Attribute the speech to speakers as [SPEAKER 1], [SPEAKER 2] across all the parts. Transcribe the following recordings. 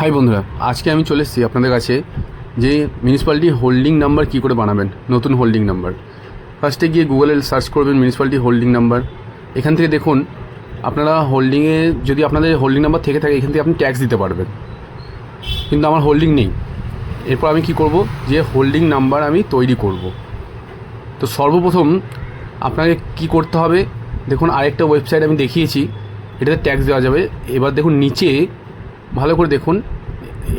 [SPEAKER 1] High বন্ধুরা, আজকে আমি চলে এসেছি আপনাদের কাছে যে মিউনিসিপ্যালিটি হোল্ডিং নাম্বার কী করে বানাবেন, নতুন হোল্ডিং নাম্বার ফার্স্টে গিয়ে গুগলে সার্চ করবেন মিউনিসিপ্যালিটি হোল্ডিং নাম্বার এখান থেকে দেখুন, আপনারা হোল্ডিংয়ে যদি আপনাদের হোল্ডিং নাম্বার থেকে থাকে, এখান থেকে আপনি ট্যাক্স দিতে পারবেন। কিন্তু আমার হোল্ডিং নেই। এরপর আমি কি করব? যে হোল্ডিং নাম্বার আমি তৈরি করব। তো সর্বপ্রথম আপনাকে কি করতে হবে? দেখুন, আরেকটা ওয়েবসাইট আমি দেখিয়েছি, এটাতে ট্যাক্স দেওয়া যাবে। এবার দেখুন, নিচে ভালো করে দেখুন।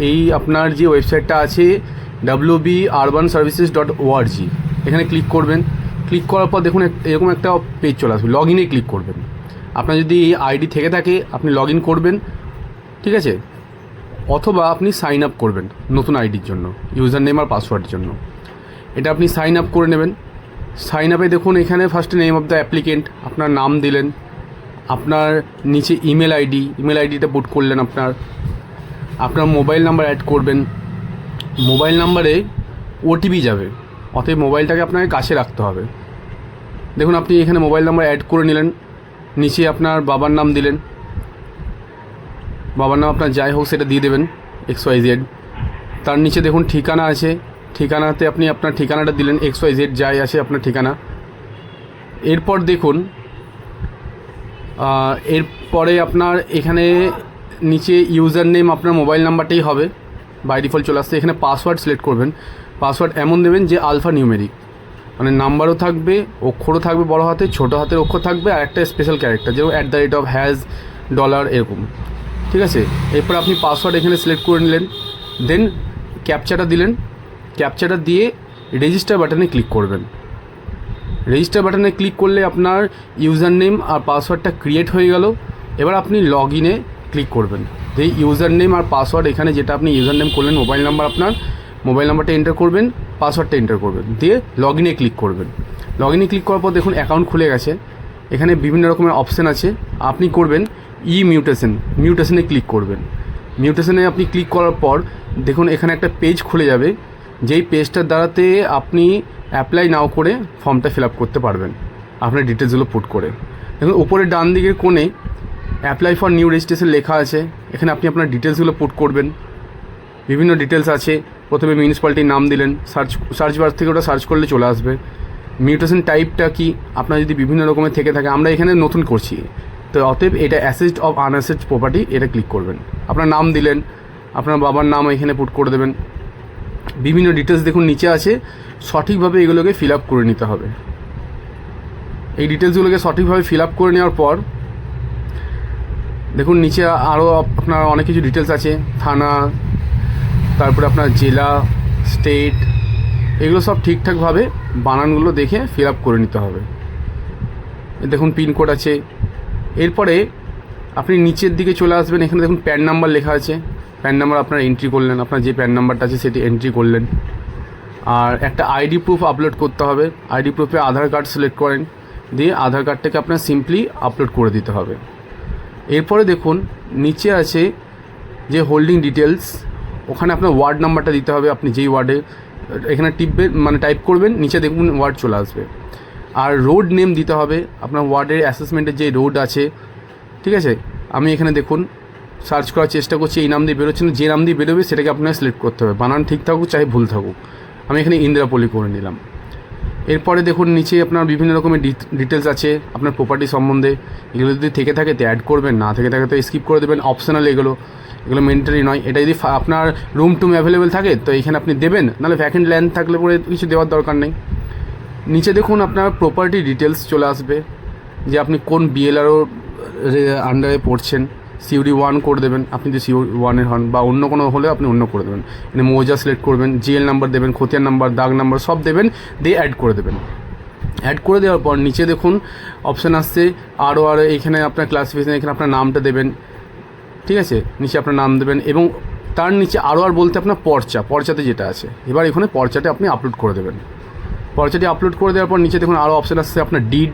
[SPEAKER 1] এই আপনার যে ওয়েবসাইটটা আছে W B urban services dot O R G এখানে ক্লিক করবেন। ক্লিক করার পর দেখুন এরকম একটা পেজ চলে আসবে। লগ ইনে ক্লিক করবেন। আপনার যদি এই আইডি থেকে থাকে, আপনি লগ ইন করবেন, ঠিক আছে? অথবা আপনি সাইন আপ করবেন নতুন আইডির জন্য ইউজার নেম আর পাসওয়ার্ডের জন্য। এটা আপনি সাইন আপ করে নেবেন। সাইন আপে দেখুন, এখানে ফার্স্টে নেম অফ দ্য অ্যাপ্লিকেন্ট আপনার নাম দিলেন, আপনার নিচে ইমেল আইডি ইমেল আইডিটা পুট করলেন আপনার। আপনার মোবাইল নাম্বার অ্যাড করবেন। মোবাইল নাম্বারে ওটিপি যাবে। অতএব মোবাইলটাকে আপনাকে কাছে রাখতে হবে। দেখুন, আপনি এখানে মোবাইল নাম্বার অ্যাড করে নিলেন। নিচে আপনার বাবার নাম দিলেন। বাবার নাম আপনার যাই হোক সেটা দিয়ে দেবেন এক্স ওয়াই জেড তার নিচে দেখুন, ঠিকানা আছে। ঠিকানাতে আপনি আপনার ঠিকানাটা দিলেন এক্স ওয়াই জেড যাই আছে আপনার ঠিকানা। এরপর দেখুন এরপরে আপনার এখানে নিচে ইউজার নেম আপনার মোবাইল নাম্বারটাই হবে। বাই ডিফল্ট চলে আসছে। এখানে পাসওয়ার্ড সিলেক্ট করবেন। পাসওয়ার্ড এমন দেবেন যে আলফা নিউমেরিক মানে নাম্বারও থাকবে, অক্ষরও থাকবে বড় হাতে, ছোটো হাতের অক্ষর থাকবে, আর একটা স্পেশাল ক্যারেক্টার যেমন at the rate of hash dollar এরকম। ঠিক আছে? এরপর আপনি পাসওয়ার্ড এখানে সিলেক্ট করে নিলেন। দেন ক্যাপচাটা দিলেন। ক্যাপচাটা দিয়ে রেজিস্টার বাটনে ক্লিক করবেন। রেজিস্টার বাটনে ক্লিক করলে আপনার ইউজার নেম আর পাসওয়ার্ডটা ক্রিয়েট হয়ে গেল। এবার আপনি লগ ইনে ক্লিক করবেন। এই ইউজার নেম আর পাসওয়ার্ড এখানে যেটা আপনি ইউজার নেম করলেন মোবাইল নাম্বার আপনার মোবাইল নাম্বারটা এন্টার করবেন পাসওয়ার্ডটা এন্টার করবেন। দিয়ে লগ ইনে ক্লিক করবেন। লগ ইনে ক্লিক করার পর দেখুন অ্যাকাউন্ট খুলে গেছে। এখানে বিভিন্ন রকমের অপশান আছে। আপনি করবেন ই মিউটেশন মিউটেশনে ক্লিক করবেন। মিউটেশনে আপনি ক্লিক করার পর দেখুন এখানে একটা পেজ খুলে যাবে। যেই পেজটার দ্বারাতে আপনি অ্যাপ্লাই নাও করে ফর্মটা ফিল আপ করতে পারবেন। আপনার ডিটেলসগুলো পুট করে। দেখুন উপরে ডান দিকের কোণে অ্যাপ্লাই ফর নিউ রেজিস্ট্রেশন লেখা আছে। এখানে আপনি আপনার ডিটেলসগুলো পুট করবেন। বিভিন্ন ডিটেলস আছে। প্রথমে মিউনিসিপ্যালিটির নাম দিলেন। সার্চ সার্চ বার থেকে ওটা সার্চ করলে চলে আসবে। মিউটেশন টাইপটা কি? আপনার যদি বিভিন্ন রকমের থেকে থাকে, আমরা এখানে নতুন করছি। তো অতএব এটা অ্যাসেস্ট অফ আনঅ্যাসেস্ট প্রপার্টি এটা ক্লিক করবেন। আপনার নাম দিলেন। আপনার বাবার নাম এখানে পুট করে দেবেন। বিভিন্ন ডিটেলস দেখুন, নিচে আছে। সঠিকভাবে এগুলোকে ফিল আপ করে নিতে হবে। এই ডিটেলসগুলোকে সঠিকভাবে ফিল আপ করে নেওয়ার পর দেখুন, নিচে আরও আপনার অনেক কিছু ডিটেলস আছে। থানা, তারপরে আপনার জেলা স্টেট এগুলো সব ঠিকঠাকভাবে বানানগুলো দেখে ফিল আপ করে নিতে হবে। দেখুন পিনকোড আছে। এরপরে আপনি নিচের দিকে চলে আসবেন, এখানে দেখুন প্যান নাম্বার লেখা আছে। প্যান নাম্বার আপনার এন্ট্রি করলেন, আপনার যে প্যান নাম্বারটা আছে সেটি এন্ট্রি করলেন। আর একটা আইডি প্রুফ আপলোড করতে হবে। আইডি প্রুফে আধার কার্ড সিলেক্ট করেন। দিয়ে আধার কার্ডটাকে আপনার সিম্পলি আপলোড করে দিতে হবে। এরপরে দেখুন, নিচে আছে যে হোল্ডিং ডিটেলস ওখানে আপনার ওয়ার্ড নাম্বারটা দিতে হবে আপনি যেই ওয়ার্ডে এখানে টিপবেন মানে টাইপ করবেন, নিচে দেখুন ওয়ার্ড চলে আসবে। আর রোড নেম দিতে হবে, আপনার ওয়ার্ডের অ্যাসেসমেন্টের যে রোড আছে, ঠিক আছে? আমি এখানে দেখুন সার্চ করার চেষ্টা করছি, এই নাম দিয়ে বেরোচ্ছে না, যে নাম দিয়ে বেরোবে সেটাকে আপনাকে সিলেক্ট করতে হবে। বানান ঠিক থাকুক, চাই ভুল থাকুক। আমি এখানে ইন্দিরাপল্লি করে নিলাম। এরপরে দেখুন, নিচে আপনার বিভিন্ন রকমের ডিটেলস আছে, আপনার প্রপার্টি সম্বন্ধে। এগুলো যদি থেকে থাকে, তো অ্যাড করবেন, না থেকে থাকে, তো স্কিপ করে দেবেন অপশনাল এগুলো। এগুলো মেন্টালি নয়। এটা যদি আপনার রুম টুম অ্যাভেলেবেল থাকে, তো এখানে আপনি দেবেন, নাহলে ভ্যাকেন্ট ল্যান্ড থাকলে পরে কিছু দেওয়ার দরকার নেই। নিচে দেখুন, আপনার প্রপার্টি ডিটেলস চলে আসবে, যে আপনি কোন বিএলআরও আন্ডারে পড়ছেন। সিউডি ওয়ান করে দেবেন, আপনি যদি সিউ ওয়ানের হন বা অন্য কোনো হলে আপনি অন্য করে দেবেন। এখানে মৌজা সিলেক্ট করবেন জিএল নাম্বার দেবেন, খতিয়ান নাম্বার দাগ নাম্বার সব দেবেন, দিয়ে অ্যাড করে দেবেন। অ্যাড করে দেওয়ার পর নিচে দেখুন অপশান আসছে আরও আরও এখানে আপনার ক্লাসিফিকেশন এখানে আপনার নামটা দেবেন, ঠিক আছে? নিচে আপনার নাম দেবেন এবং তার নিচে আরও আর বলতে আপনার পর্চা, পর্চাতে যেটা আছে। এবার এখানে পর্চাটা আপনি আপলোড করে দেবেন। পর্চাটি আপলোড করে দেওয়ার পর নিচে দেখুন আরও অপশান আসছে, আপনার ডিড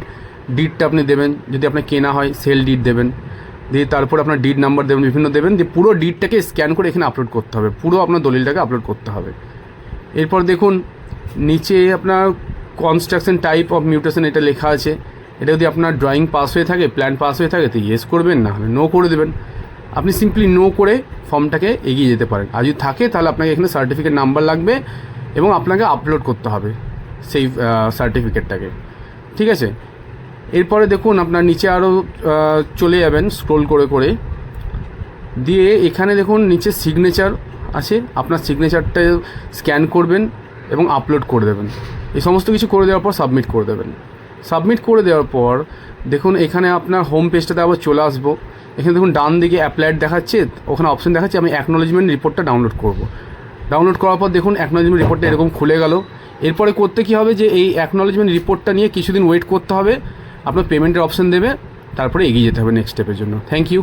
[SPEAKER 1] ডিডটা আপনি দেবেন, যদি আপনার কেনা হয় সেল ডিড দেবেন। দিয়ে তারপর আপনার ডিড নাম্বার দেবেন, বিভিন্ন দেবেন, দিয়ে পুরো ডিডটাকে স্ক্যান করে এখানে আপলোড করতে হবে। পুরো আপনার দলিলটাকে আপলোড করতে হবে। এরপর দেখুন, নিচে আপনার কনস্ট্রাকশন টাইপ অফ মিউটেশন এটা লেখা আছে। এটা যদি আপনার ড্রয়িং পাস হয়ে থাকে প্ল্যান পাস হয়ে থাকে, তো ইয়েস করবেন, না হলে নো করে দেবেন। আপনি সিম্পলি নো করে ফর্মটাকে এগিয়ে যেতে পারেন। আর যদি থাকে, তাহলে আপনাকে এখানে সার্টিফিকেট নাম্বার লাগবে এবং আপনাকে আপলোড করতে হবে, সেই সার্টিফিকেটটাকে ঠিক আছে? এরপরে দেখুন, আপনার নিচে আরও চলে যাবেন স্ক্রোল করে করে। দিয়ে এখানে দেখুন, নিচে সিগনেচার আছে। আপনার সিগনেচারটা স্ক্যান করবেন এবং আপলোড করে দেবেন। এই সমস্ত কিছু করে দেওয়ার পর সাবমিট করে দেবেন। সাবমিট করে দেওয়ার পর, দেখুন, এখানে আপনার হোম পেজটাতে আবার চলে আসব। এখানে দেখুন, ডান দিকে অ্যাপ্লাইড দেখাচ্ছে, ওখানে অপশন দেখাচ্ছে, আমি অ্যাকনোলজমেন্ট রিপোর্টটা ডাউনলোড করব। ডাউনলোড করার পর দেখুন অ্যাকনোলজমেন্ট রিপোর্টটা এরকম খুলে গেল। এরপরে করতে কী হবে যে, এই অ্যাকনোলজমেন্ট রিপোর্টটা নিয়ে কিছুদিন ওয়েট করতে হবে। আপনার পেমেন্টের অপশান দেবে তারপরে এগিয়ে যেতে হবে নেক্সট স্টেপের জন্য। Thank you